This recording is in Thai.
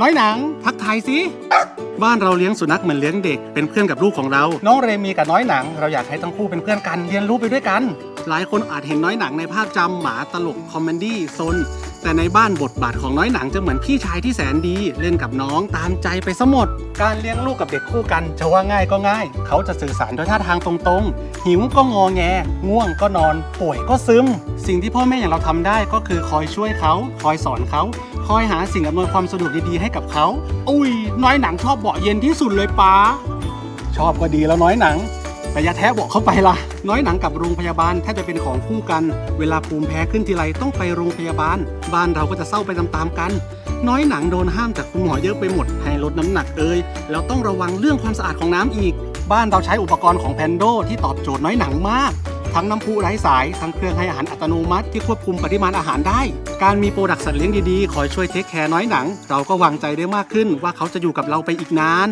น้อยหนัง ทักทายสิบ้านเราเลี้ยงสุนัขเหมือนเลี้ยงเด็ก เป็นเพื่อนกับลูกของเรา น้องเรมีกับน้อยหนัง เราอยากให้ทั้งคู่เป็นเพื่อนกันเรียนรู้ไปด้วยกัน หลายคนอาจเห็นน้อยหนังในภาพจำหมาตลกคอมเมดี้ซน แต่ในบ้านบทบาทของน้อยหนังจะเหมือนพี่ชายที่แสนดีเล่นกับน้องตามใจไปซะหมด การเลี้ยงลูกกับเด็กคู่กันจะว่าง่ายก็ง่าย เขาจะสื่อสารด้วยท่าทางตรงๆ หิวก็งอแง ง่วงก็นอน ป่วยก็ซึม สิ่งที่พ่อแม่อย่างเราทำได้ก็คือคอยช่วยเขา คอยสอนเขา คอยหาสิ่งอำนวยความสะดวกดีๆให้กับเขา อุ้ยน้อยหนังชอบเบาะเย็นที่สุดเลยป้าชอบก็ดีแล้วน้อยหนัง แต่อย่าแท้บอกเข้าไปล่ะน้อยหนังกับโรงพยาบาลแทบจะเป็นของคู่กัน เวลาภูมิแพ้ขึ้นทีไรต้องไปโรงพยาบาล บ้านเราก็จะเศร้าไปตามๆกัน น้อยหนังโดนห้ามจากคุณหมอเยอะไปหมด ให้ลดน้ำหนักเอ่ยแล้วต้องระวังเรื่องความสะอาดของน้ำอีก บ้านเราใช้อุปกรณ์ของแพนโดที่ตอบโจทย์น้อยหนังมากทั้งน้ำพุไร้สาย ทั้งเครื่องให้อาหารอัตโนมัติที่ควบคุมปริมาณอาหารได้ การมีโปรดักต์สัตว์เลี้ยงดีๆ คอยช่วยเทคแคร์น้อยหนัง เราก็วางใจได้มากขึ้นว่าเขาจะอยู่กับเราไปอีกนาน